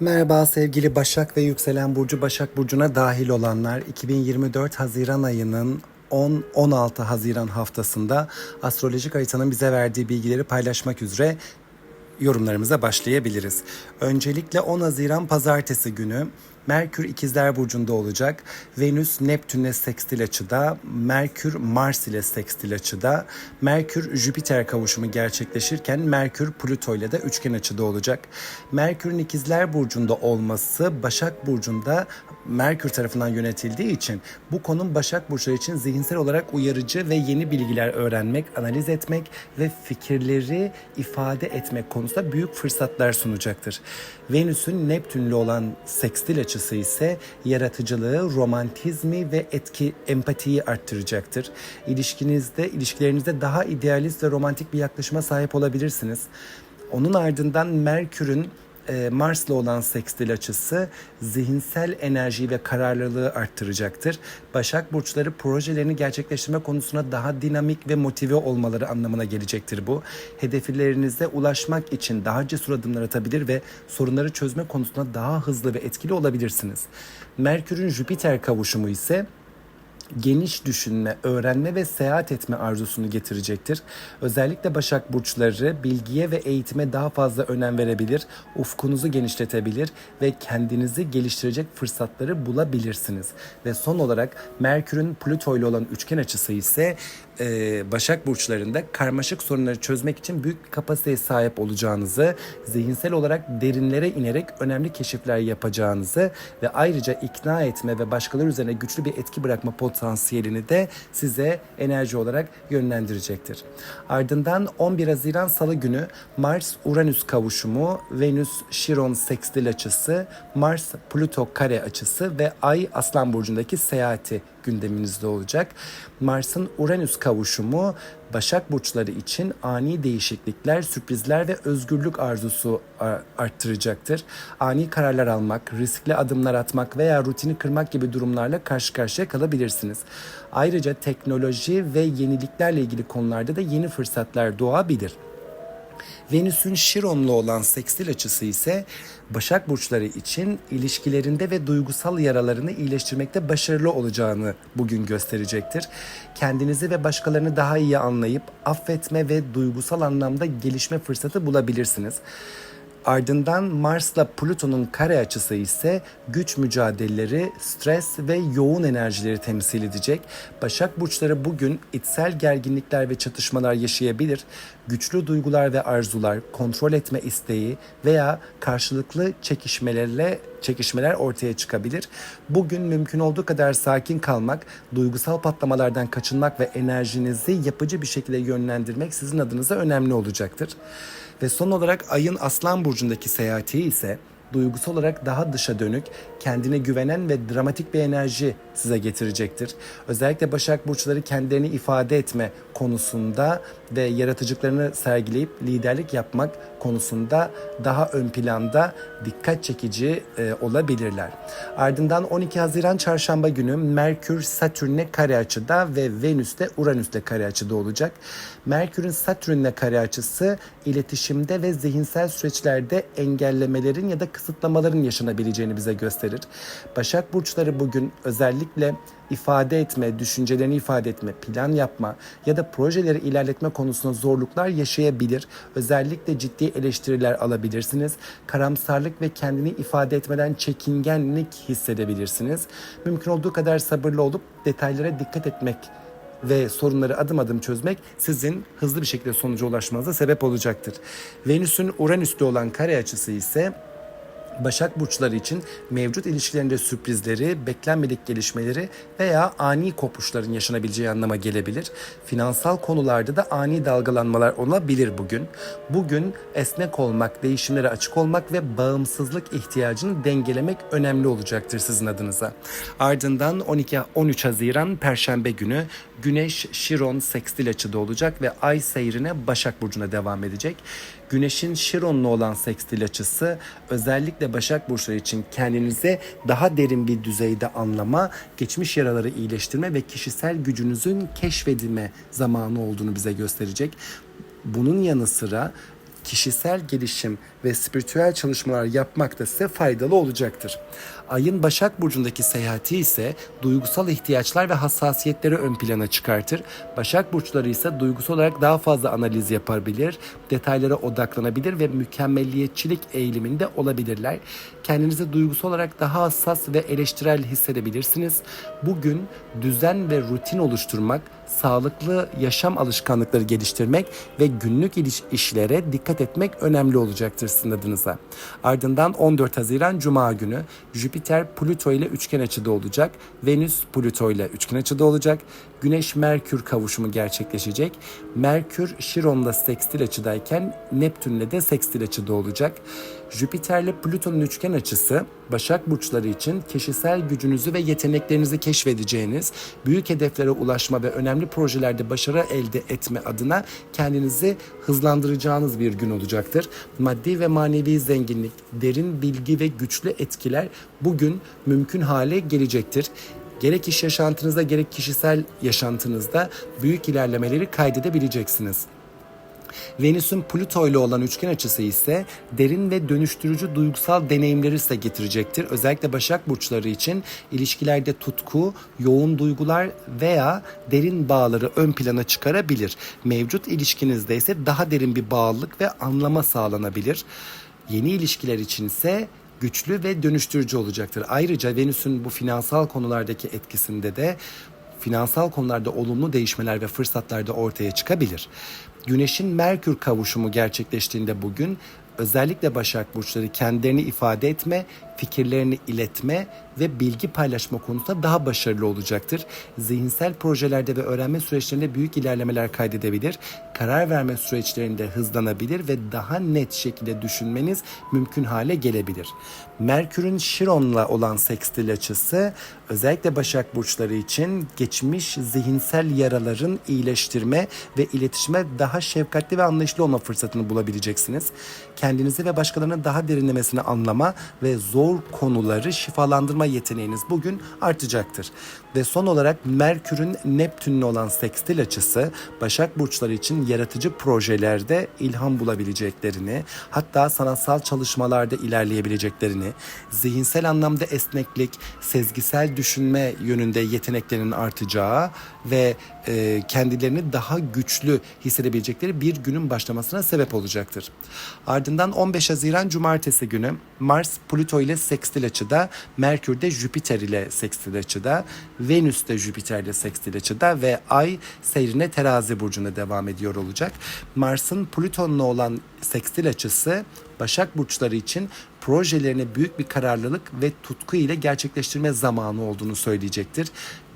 Merhaba sevgili Başak ve Yükselen Burcu Başak Burcu'na dahil olanlar 2024 Haziran ayının 10-16 Haziran haftasında astrolojik haritanın bize verdiği bilgileri paylaşmak üzere yorumlarımıza başlayabiliriz. Öncelikle 10 Haziran pazartesi günü Merkür İkizler Burcu'nda olacak. Venüs Neptün'le sekstil açıda, Merkür Mars ile sekstil açıda, Merkür Jüpiter kavuşumu gerçekleşirken Merkür Plüto ile de üçgen açıda olacak. Merkür'ün İkizler Burcu'nda olması Başak Burcu'nda Merkür tarafından yönetildiği için bu konum Başak Burçları için zihinsel olarak uyarıcı ve yeni bilgiler öğrenmek, analiz etmek ve fikirleri ifade etmek konusunda büyük fırsatlar sunacaktır. Venüs'ün Neptün'le olan sekstil açısı ise yaratıcılığı, romantizmi ve etki, empatiyi arttıracaktır. İlişkinizde, ilişkilerinizde daha idealist ve romantik bir yaklaşıma sahip olabilirsiniz. Onun ardından Merkür'ün Mars'la olan sekstil açısı zihinsel enerjiyi ve kararlılığı arttıracaktır. Başak burçları projelerini gerçekleştirme konusunda daha dinamik ve motive olmaları anlamına gelecektir bu. Hedeflerinize ulaşmak için daha cesur adımlar atabilir ve sorunları çözme konusunda daha hızlı ve etkili olabilirsiniz. Merkür'ün Jüpiter kavuşumu ise geniş düşünme, öğrenme ve seyahat etme arzusunu getirecektir. Özellikle Başak burçları bilgiye ve eğitime daha fazla önem verebilir, ufkunuzu genişletebilir ve kendinizi geliştirecek fırsatları bulabilirsiniz. Ve son olarak Merkür'ün Plüto ile olan üçgen açısı ise e, Başak burçlarında karmaşık sorunları çözmek için büyük bir kapasiteye sahip olacağınızı, zihinsel olarak derinlere inerek önemli keşifler yapacağınızı ve ayrıca ikna etme ve başkaları üzerine güçlü bir etki bırakma potansiyelini de size enerji olarak yönlendirecektir. Ardından 11 Haziran Salı günü Mars-Uranüs kavuşumu, Venüs-Şiron sekstil açısı, Mars-Plüto kare açısı ve Ay Aslan Burcu'ndaki seyahati gündeminizde olacak. Mars'ın Uranüs kavuşumu Başak burçları için ani değişiklikler, sürprizler ve özgürlük arzusu arttıracaktır. Ani kararlar almak, riskli adımlar atmak veya rutini kırmak gibi durumlarla karşı karşıya kalabilirsiniz. Ayrıca teknoloji ve yeniliklerle ilgili konularda da yeni fırsatlar doğabilir. Venüs'ün Şiron'la olan sekstil açısı ise Başak burçları için ilişkilerinde ve duygusal yaralarını iyileştirmekte başarılı olacağını bugün gösterecektir. Kendinizi ve başkalarını daha iyi anlayıp affetme ve duygusal anlamda gelişme fırsatı bulabilirsiniz. Ardından Mars'la Plüton'un kare açısı ise güç mücadeleleri, stres ve yoğun enerjileri temsil edecek. Başak burçları bugün içsel gerginlikler ve çatışmalar yaşayabilir. Güçlü duygular ve arzular, kontrol etme isteği veya karşılıklı çekişmelerle çekişmeler ortaya çıkabilir. Bugün mümkün olduğu kadar sakin kalmak, duygusal patlamalardan kaçınmak ve enerjinizi yapıcı bir şekilde yönlendirmek sizin adınıza önemli olacaktır. Ve son olarak ayın Aslan Burcu'ndaki seyahati ise duygusal olarak daha dışa dönük, kendine güvenen ve dramatik bir enerji size getirecektir. Özellikle Başak Burçları kendilerini ifade etme konusunda ve yaratıcılıklarını sergileyip liderlik yapmak konusunda daha ön planda dikkat çekici e, olabilirler. Ardından 12 Haziran Çarşamba günü Merkür Satürn'e kare açıda ve Venüs de Uranüs'le kare açıda olacak. Merkür'ün Satürn'le kare açısı iletişimde ve zihinsel süreçlerde engellemelerin ya da kısıtlamaların yaşanabileceğini bize gösterir. Başak burçları bugün özellikle ifade etme, düşüncelerini ifade etme, plan yapma ya da projeleri ilerletme konusunda zorluklar yaşayabilir. Özellikle ciddi eleştiriler alabilirsiniz. Karamsarlık ve kendini ifade etmeden çekingenlik hissedebilirsiniz. Mümkün olduğu kadar sabırlı olup detaylara dikkat etmek ve sorunları adım adım çözmek sizin hızlı bir şekilde sonuca ulaşmanıza sebep olacaktır. Venüs'ün Uranüs'te olan kare açısı ise Başak burçları için mevcut ilişkilerinde sürprizleri, beklenmedik gelişmeleri veya ani kopuşların yaşanabileceği anlama gelebilir. Finansal konularda da ani dalgalanmalar olabilir bugün. Bugün esnek olmak, değişimlere açık olmak ve bağımsızlık ihtiyacını dengelemek önemli olacaktır sizin adınıza. Ardından 12 13 Haziran Perşembe günü Güneş Şiron sekstil açıda olacak ve Ay seyrine Başak Burcu'na devam edecek. Güneşin Şiron'la olan sekstil açısı özellikle Başak Burçları için kendinize daha derin bir düzeyde anlama, geçmiş yaraları iyileştirme ve kişisel gücünüzün keşfedilme zamanı olduğunu bize gösterecek. Bunun yanı sıra kişisel gelişim ve spiritüel çalışmalar yapmak da size faydalı olacaktır. Ayın Başak Burcu'ndaki seyahati ise duygusal ihtiyaçlar ve hassasiyetleri ön plana çıkartır. Başak Burçları ise duygusal olarak daha fazla analiz yapabilir, detaylara odaklanabilir ve mükemmelliyetçilik eğiliminde olabilirler. Kendinizi duygusal olarak daha hassas ve eleştirel hissedebilirsiniz. Bugün düzen ve rutin oluşturmak, sağlıklı yaşam alışkanlıkları geliştirmek ve günlük işlere dikkat etmek önemli olacaktır sizin. Ardından 14 Haziran Cuma günü Jüpiter Plüto ile üçgen açıda olacak. Venüs Plüto ile üçgen açıda olacak. Güneş Merkür kavuşumu gerçekleşecek. Merkür Şiron'la sekstil açıdayken Neptün'le de sekstil açıda olacak. Jüpiter'le Plüton'un üçgen açısı Başak burçları için kişisel gücünüzü ve yeteneklerinizi keşfedeceğiniz, büyük hedeflere ulaşma ve önemli projelerde başarı elde etme adına kendinizi hızlandıracağınız bir gün olacaktır. Maddi ve manevi zenginlik, derin bilgi ve güçlü etkiler bugün mümkün hale gelecektir. Gerek iş yaşantınızda gerek kişisel yaşantınızda büyük ilerlemeleri kaydedebileceksiniz. Venüs'ün Plüto ile olan üçgen açısı ise derin ve dönüştürücü duygusal deneyimleri size getirecektir. Özellikle Başak Burçları için ilişkilerde tutku, yoğun duygular veya derin bağları ön plana çıkarabilir. Mevcut ilişkinizde ise daha derin bir bağlılık ve anlama sağlanabilir. Yeni ilişkiler için ise güçlü ve dönüştürücü olacaktır. Ayrıca Venüs'ün bu finansal konulardaki etkisinde de finansal konularda olumlu değişmeler ve fırsatlar da ortaya çıkabilir. Güneşin Merkür kavuşumu gerçekleştiğinde bugün özellikle Başak Burçları kendilerini ifade etme, fikirlerini iletme ve bilgi paylaşma konusunda daha başarılı olacaktır. Zihinsel projelerde ve öğrenme süreçlerinde büyük ilerlemeler kaydedebilir. Karar verme süreçlerinde hızlanabilir ve daha net şekilde düşünmeniz mümkün hale gelebilir. Merkür'ün Şiron'la olan sekstil açısı özellikle Başak Burçları için geçmiş zihinsel yaraların iyileştirme ve iletişime daha şefkatli ve anlayışlı olma fırsatını bulabileceksiniz. Kendinizi ve başkalarının daha derinlemesine anlama ve zor konuları şifalandırma yeteneğiniz bugün artacaktır. Ve son olarak Merkür'ün Neptün'le olan sekstil açısı Başak Burçları için yaratıcı projelerde ilham bulabileceklerini, hatta sanatsal çalışmalarda ilerleyebileceklerini, zihinsel anlamda esneklik, sezgisel düşünme yönünde yeteneklerinin artacağı ve e, kendilerini daha güçlü hissedebilecekleri bir günün başlamasına sebep olacaktır. Ardından 15 Haziran Cumartesi günü Mars Plüto ile sekstil açıda, Merkür de Jüpiter ile sekstil açıda, Venüs de Jüpiter ile sekstil açıda ve Ay seyrine terazi burcuna devam ediyor olacak. Mars'ın Plüton'la olan sekstil açısı Başak burçları için projelerini büyük bir kararlılık ve tutku ile gerçekleştirme zamanı olduğunu söyleyecektir.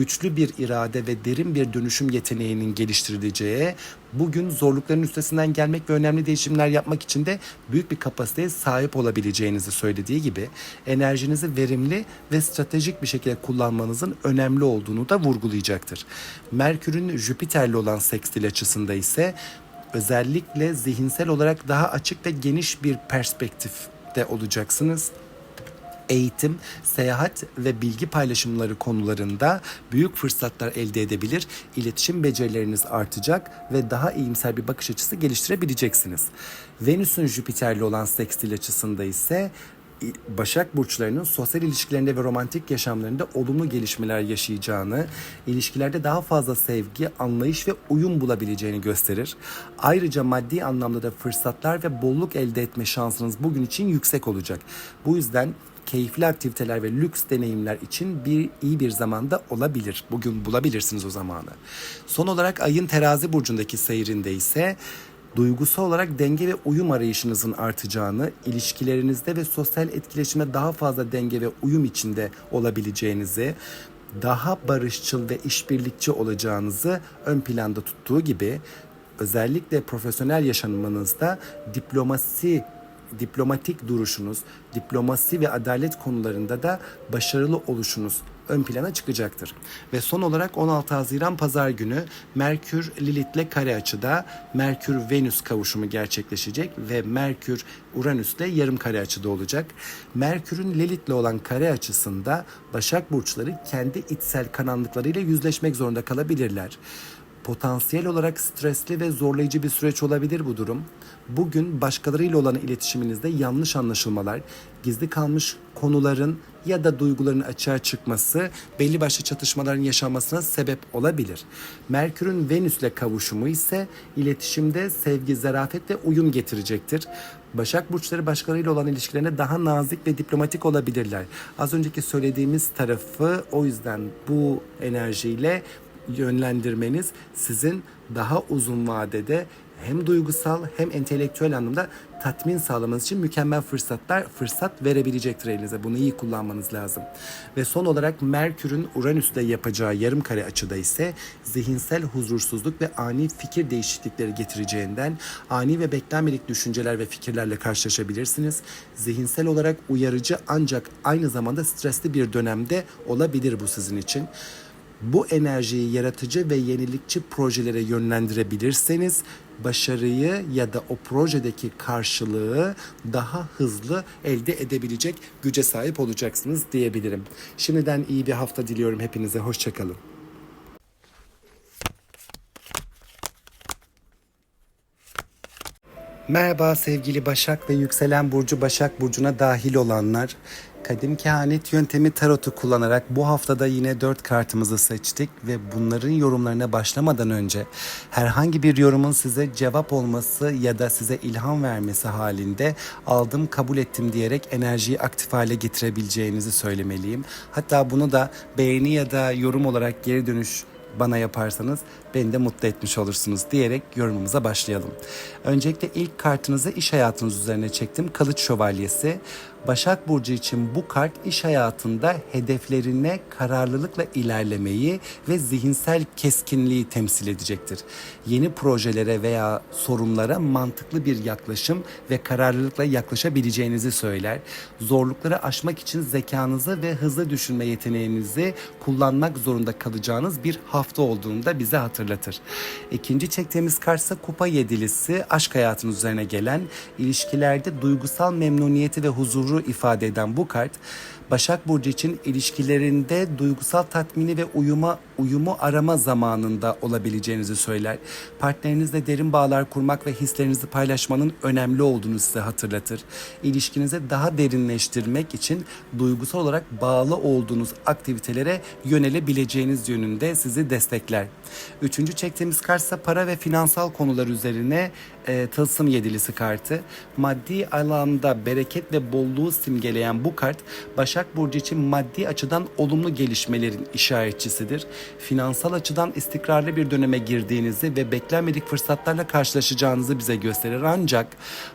Güçlü bir irade ve derin bir dönüşüm yeteneğinin geliştirileceği, bugün zorlukların üstesinden gelmek ve önemli değişimler yapmak için de büyük bir kapasiteye sahip olabileceğinizi söylediği gibi enerjinizi verimli ve stratejik bir şekilde kullanmanızın önemli olduğunu da vurgulayacaktır. Merkür'ün Jüpiter'le olan sekstil açısında ise özellikle zihinsel olarak daha açık ve geniş bir perspektifte olacaksınız eğitim, seyahat ve bilgi paylaşımları konularında büyük fırsatlar elde edebilir. İletişim becerileriniz artacak ve daha iyimser bir bakış açısı geliştirebileceksiniz. Venüs'ün Jüpiter'le olan sekstil açısında ise Başak burçlarının sosyal ilişkilerinde ve romantik yaşamlarında olumlu gelişmeler yaşayacağını, ilişkilerde daha fazla sevgi, anlayış ve uyum bulabileceğini gösterir. Ayrıca maddi anlamda da fırsatlar ve bolluk elde etme şansınız bugün için yüksek olacak. Bu yüzden keyifli aktiviteler ve lüks deneyimler için bir iyi bir zamanda olabilir. Bugün bulabilirsiniz o zamanı. Son olarak ayın terazi burcundaki seyrinde ise duygusal olarak denge ve uyum arayışınızın artacağını, ilişkilerinizde ve sosyal etkileşime daha fazla denge ve uyum içinde olabileceğinizi, daha barışçıl ve işbirlikçi olacağınızı ön planda tuttuğu gibi özellikle profesyonel yaşamınızda diplomasi diplomatik duruşunuz, diplomasi ve adalet konularında da başarılı oluşunuz ön plana çıkacaktır. Ve son olarak 16 Haziran Pazar günü Merkür Lilith'le kare açıda Merkür-Venüs kavuşumu gerçekleşecek ve Merkür Uranüs'le yarım kare açıda olacak. Merkür'ün Lilith'le olan kare açısında Başak Burçları kendi içsel karanlıklarıyla yüzleşmek zorunda kalabilirler. Potansiyel olarak stresli ve zorlayıcı bir süreç olabilir bu durum. Bugün başkalarıyla olan iletişiminizde yanlış anlaşılmalar, gizli kalmış konuların ya da duyguların açığa çıkması belli başlı çatışmaların yaşanmasına sebep olabilir. Merkür'ün Venüs'le kavuşumu ise iletişimde sevgi, zarafet ve uyum getirecektir. Başak burçları başkalarıyla olan ilişkilerine daha nazik ve diplomatik olabilirler. Az önceki söylediğimiz tarafı o yüzden bu enerjiyle yönlendirmeniz sizin daha uzun vadede hem duygusal hem entelektüel anlamda tatmin sağlamanız için mükemmel fırsatlar fırsat verebilecektir elinize. Bunu iyi kullanmanız lazım. Ve son olarak Merkür'ün Uranüs'le yapacağı yarım kare açıda ise zihinsel huzursuzluk ve ani fikir değişiklikleri getireceğinden ani ve beklenmedik düşünceler ve fikirlerle karşılaşabilirsiniz. Zihinsel olarak uyarıcı ancak aynı zamanda stresli bir dönemde olabilir bu sizin için bu enerjiyi yaratıcı ve yenilikçi projelere yönlendirebilirseniz başarıyı ya da o projedeki karşılığı daha hızlı elde edebilecek güce sahip olacaksınız diyebilirim. Şimdiden iyi bir hafta diliyorum hepinize. Hoşçakalın. Merhaba sevgili Başak ve yükselen burcu Başak burcuna dahil olanlar. Kadim kehanet yöntemi tarotu kullanarak bu haftada yine 4 kartımızı seçtik ve bunların yorumlarına başlamadan önce herhangi bir yorumun size cevap olması ya da size ilham vermesi halinde aldım kabul ettim diyerek enerjiyi aktif hale getirebileceğinizi söylemeliyim. Hatta bunu da beğeni ya da yorum olarak geri dönüş bana yaparsanız beni de mutlu etmiş olursunuz diyerek yorumumuza başlayalım. Öncelikle ilk kartınızı iş hayatınız üzerine çektim. Kılıç Şövalyesi. Başak Burcu için bu kart iş hayatında hedeflerine kararlılıkla ilerlemeyi ve zihinsel keskinliği temsil edecektir. Yeni projelere veya sorunlara mantıklı bir yaklaşım ve kararlılıkla yaklaşabileceğinizi söyler. Zorlukları aşmak için zekanızı ve hızlı düşünme yeteneğinizi kullanmak zorunda kalacağınız bir hafta olduğunu da bize hatırlatır. İkinci çektiğimiz kartsa kupa yedilisi aşk hayatınız üzerine gelen ilişkilerde duygusal memnuniyeti ve huzuru ifade eden bu kart Başak Burcu için ilişkilerinde duygusal tatmini ve uyuma uyumu arama zamanında olabileceğinizi söyler. Partnerinizle derin bağlar kurmak ve hislerinizi paylaşmanın önemli olduğunu size hatırlatır. İlişkinizi daha derinleştirmek için duygusal olarak bağlı olduğunuz aktivitelere yönelebileceğiniz yönünde sizi destekler. Üçüncü çektiğimiz kartsa para ve finansal konular üzerine e, tılsım yedilisi kartı. Maddi alanda bereket ve bolluğu simgeleyen bu kart Başak Burcu için maddi açıdan olumlu gelişmelerin işaretçisidir. Finansal açıdan istikrarlı bir döneme girdiğinizi ve beklenmedik fırsatlarla karşılaşacağınızı bize gösterir. Ancak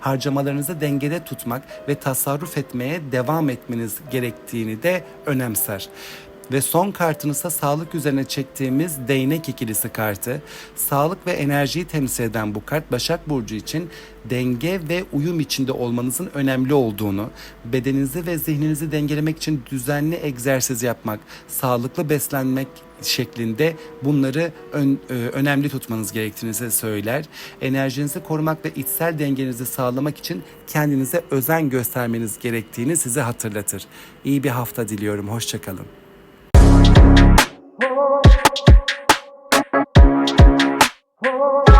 harcamalarınızı dengede tutmak ve tasarruf etmeye devam etmeniz gerektiğini de önemser. Ve son kartınızsa sağlık üzerine çektiğimiz değnek ikilisi kartı. Sağlık ve enerjiyi temsil eden bu kart Başak Burcu için denge ve uyum içinde olmanızın önemli olduğunu, bedeninizi ve zihninizi dengelemek için düzenli egzersiz yapmak, sağlıklı beslenmek şeklinde bunları ön, e, önemli tutmanız gerektiğini size söyler. Enerjinizi korumak ve içsel dengenizi sağlamak için kendinize özen göstermeniz gerektiğini size hatırlatır. İyi bir hafta diliyorum. Hoşçakalın. Oh. Oh. oh.